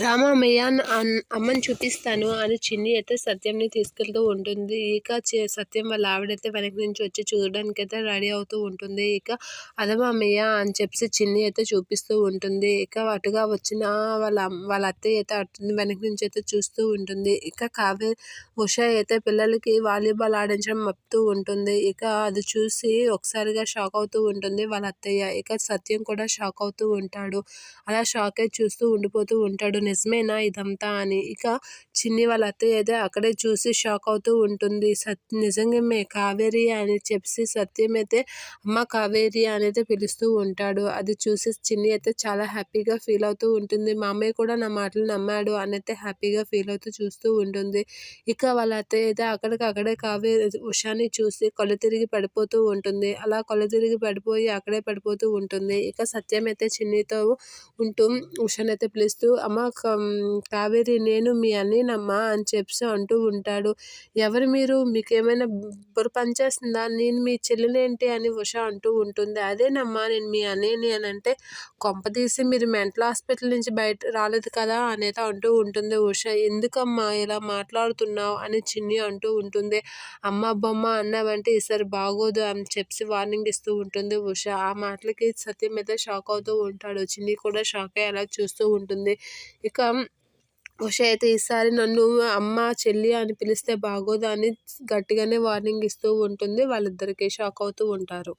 రామమ్మయ్య అన్- అమ్మని చూపిస్తాను అని చిన్ని అయితే సత్యంని తీసుకెళ్తూ ఉంటుంది. ఇక సత్యం వాళ్ళ ఆవిడైతే వెనక నుంచి వచ్చి చూడడానికి అయితే రెడీ అవుతూ ఉంటుంది. ఇక అదమామయ్య అని చెప్పి చిన్ని అయితే చూపిస్తూ ఉంటుంది. ఇక అటుగా వచ్చిన వాళ్ళ వాళ్ళ అత్తయ్య అయితే అటు వెనక నుంచి అయితే చూస్తూ ఉంటుంది. ఇక కావ్య ఉష అయితే పిల్లలకి వాలీబాల్ ఆడించడం మప్పుతూ ఉంటుంది. ఇక అది చూసి ఒకసారిగా షాక్ అవుతూ ఉంటుంది వాళ్ళ అత్తయ్య. ఇక సత్యం కూడా షాక్ అవుతూ ఉంటాడు. అలా షాక్ అయి చూస్తూ ఉండిపోతూ ఉంటాడు. నిజమేనా ఇదంతా అని. ఇక చిన్ని వాళ్ళ అత్తయ్య అయితే అక్కడే చూసి షాక్ అవుతూ ఉంటుంది. సత్ నిజంగామే కావేరి అని చెప్పి సత్యం అయితే అమ్మ కావేరి అనేది పిలుస్తూ ఉంటాడు. అది చూసి చిన్ని అయితే చాలా హ్యాపీగా ఫీల్ అవుతూ ఉంటుంది. మా అమ్మాయి కూడా నా మాటలు నమ్మాడు అని అయితే హ్యాపీగా ఫీల్ అవుతూ చూస్తూ ఉంటుంది. ఇక వాళ్ళ అత్తయ్య అయితే అక్కడికి అక్కడే కావేరి ఉషాని చూసి కొల తిరిగి పడిపోతూ ఉంటుంది. అలా కొల తిరిగి పడిపోయి అక్కడే పడిపోతూ ఉంటుంది. ఇక సత్యం అయితే చిన్నితో ఉంటూ ఉషాని అయితే పిలుస్తూ అమ్మ కావేరి నేను మీ అన్నయ్యనమ్మా అని చెప్పి అంటూ ఉంటాడు. ఎవరు మీరు? మీకేమైనా బుర్ర పనిచేస్తుందా? నేను మీ చెల్లెలేంటి? అని ఉష అంటూ ఉంటుంది. అదేనమ్మా నేను మీ అన్నయ్యని అని అంటే కొంపదీసి మీరు మెంటల్ హాస్పిటల్ నుంచి బయట రాలేదు కదా అనేది అంటూ ఉంటుంది ఉష. ఎందుకమ్మా ఇలా మాట్లాడుతున్నావు? అని చిన్ని అంటూ ఉంటుంది. అమ్మ బొమ్మ అన్నావంటే ఈసారి బాగోదు అని చెప్పి వార్నింగ్ ఇస్తూ ఉంటుంది ఉష. ఆ మాటలకి సత్యం అయితే షాక్ అవుతూ ఉంటాడు. చిన్ని కూడా షాక్ అయ్యేలా చూస్తూ ఉంటుంది. ఇక ఉష అయితే ఈసారి నన్ను అమ్మ చెల్లి అని పిలిస్తే బాగోదు అని గట్టిగానే వార్నింగ్ ఇస్తూ ఉంటుంది. వాళ్ళిద్దరికీ షాక్ అవుతూ ఉంటారు.